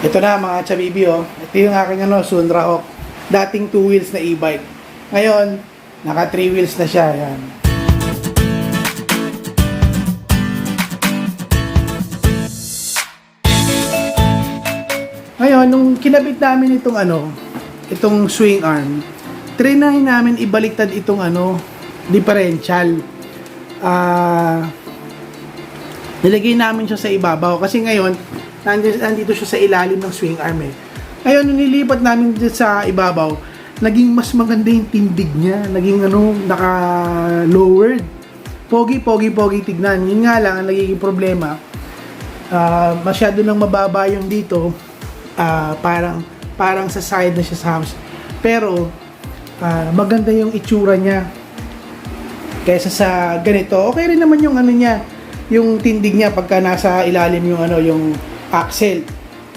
Ito na mga chabibi oh. Ito yung aking ano, Sundra Hawk. Dating 2 wheels na e-bike. Ngayon, naka 3 wheels na siya. Yan. Ngayon, nung kinabit namin itong ano, itong swing arm, trinay namin ibaliktad itong ano, differential. Ah, nilagay namin siya sa ibabaw kasi ngayon nandito, nandito siya sa ilalim ng swing arm eh. Ngayon nilipat namin dito sa ibabaw, naging mas maganda yung tindig niya, naging ano, naka lowered. Pogi, pogi, pogi tignan. Yun nga lang ang nagiging problema. ah, masyado nang mababa yung dito. ah, parang parang sa side na siya sa house. Pero ah, maganda yung itsura niya kaysa sa ganito. Okay rin naman yung ano niya, yung tindig niya pagka nasa ilalim yung ano, yung axle.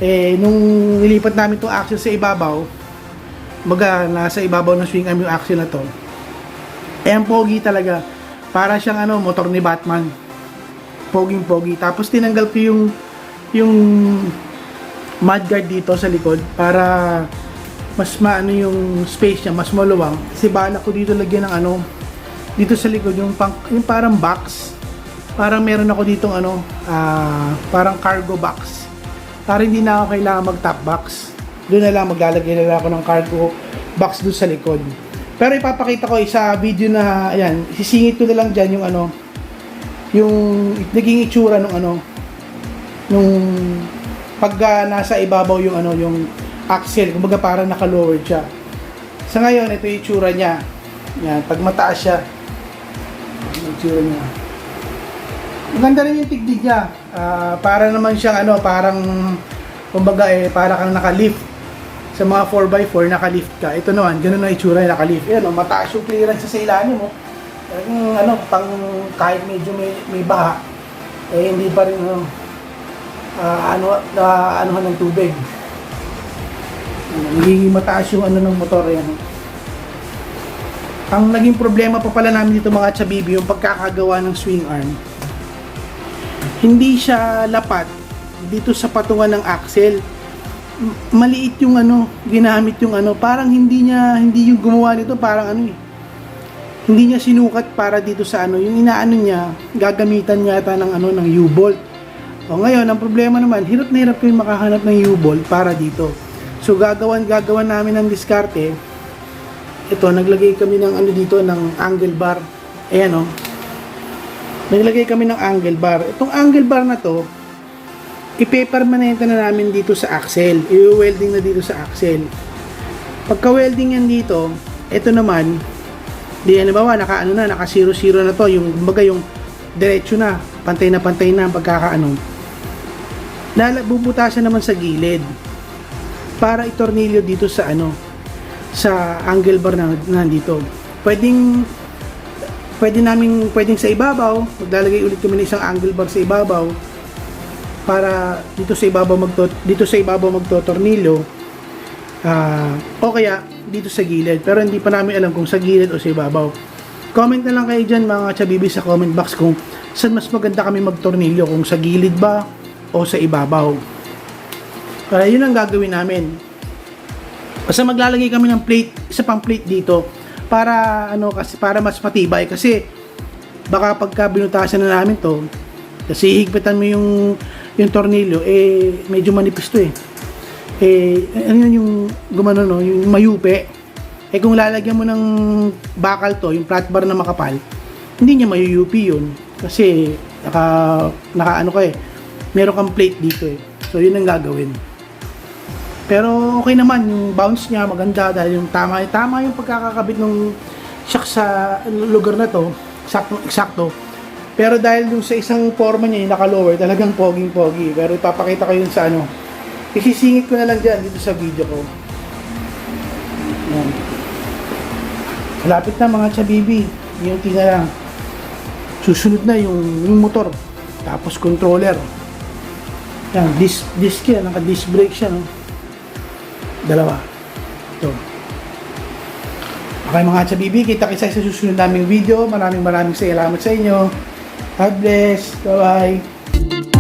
Eh nung nilipat namin tong axle sa ibabaw, baga nasa ibabaw ng swing arm yung axle na to. Eh ang pogi talaga. Para siyang ano, motor ni Batman. Poging pogi. Tapos tinanggal ko yung yung mudguard dito sa likod para mas maano yung space niya, mas maluwang. Kasi bala ko dito lagyan ng ano, dito sa likod yung, pang, yung parang box. Parang meron ako dito ano, ah, parang cargo box. Para hindi na ako kailangan mag top box. Doon na lang maglalagay na lang ako ng cargo box doon sa likod. Pero ipapakita ko sa video na ayan, sisingit ko na lang diyan yung ano, yung naging itsura ng ano, nung pagka nasa ibabaw yung ano, yung axle, kumbaga parang naka-lowered siya. Sa ngayon, ito yung itsura niya. Yan, pag mataas siya, yung itsura niya. Maganda rin yung tigdig niya. Ah, para naman siyang ano, parang kumbaga eh, para kang naka-lift. Sa mga 4x4, naka-lift ka. Ito naman, ganun ang itsura, naka-lift. Yan, oh, mataas yung clearance sa ilalim mo. Talagang ano, pang kahit medyo may, may baha, eh hindi pa rin ano, ah, ano, na anuhan ng tubig. Nagiging mataas yung ano ng motor yan. Ang naging problema pa pala namin dito mga chabibi, yung pagkakagawa ng swing arm. Hindi siya lapat dito sa patungan ng axle. Maliit yung ano, ginamit yung ano, parang hindi niya, hindi yung gumawa nito, parang ano eh. Hindi niya sinukat para dito sa ano, yung inaano niya, gagamitan yata ng ano, ng U-bolt. O ngayon, ang problema naman, hirap na hirap kayong makahanap ng U-bolt para dito. So gagawan gagawan namin ng diskarte. Ito, naglagay kami ng ano dito ng angle bar. Ayan oh. Naglagay kami ng angle bar. Itong angle bar na to, ipe-permanente na namin dito sa axle. I-welding na dito sa axle. Pagka welding yan dito, ito naman, di halimbawa naka ano na, naka 0-0 na to, yung kumbaga yung diretso na, pantay na pantay na ang pagkakaano. Lala, bubutasan naman sa gilid para itornilyo dito sa ano sa angle bar na nandito. Pwedeng pwede namin pwedeng sa ibabaw, maglalagay ulit kami ng isang angle bar sa ibabaw para dito sa ibabaw magto dito sa ibabaw magtotornilyo. Ah o kaya dito sa gilid pero hindi pa namin alam kung sa gilid o sa ibabaw. Comment na lang kayo dyan mga chabibi sa comment box kung saan mas maganda kami magtornilyo kung sa gilid ba o sa ibabaw. Kaya yun ang gagawin namin. Basta maglalagay kami ng plate, isa pang plate dito para ano kasi para mas matibay kasi baka pagka binutasan na namin to kasi higpitan mo yung yung tornilyo eh medyo manipis eh. Eh ano yun yung gumano no, yung mayupe. Eh kung lalagyan mo ng bakal to, yung flat bar na makapal, hindi niya mayuyupi yun kasi naka naka ano ka eh. Meron kang plate dito eh. So yun ang gagawin. Pero okay naman, yung bounce niya maganda dahil yung tama, tama yung pagkakakabit ng shock sa lugar na to, eksakto, eksakto. Pero dahil yung sa isang forma niya, yung naka-lower, talagang poging-pogi. Pero ipapakita ko yun sa ano, isisingit ko na lang dyan dito sa video ko. Yan. Malapit na mga chabibi, yung tina lang. Susunod na yung, yung motor, tapos controller. Yan, disc, disc yan, naka-disc brake siya, no? Dalawa. Ito. Okay mga chabibi, kita kita sa susunod naming video. Maraming maraming salamat sa inyo. God bless. Bye-bye.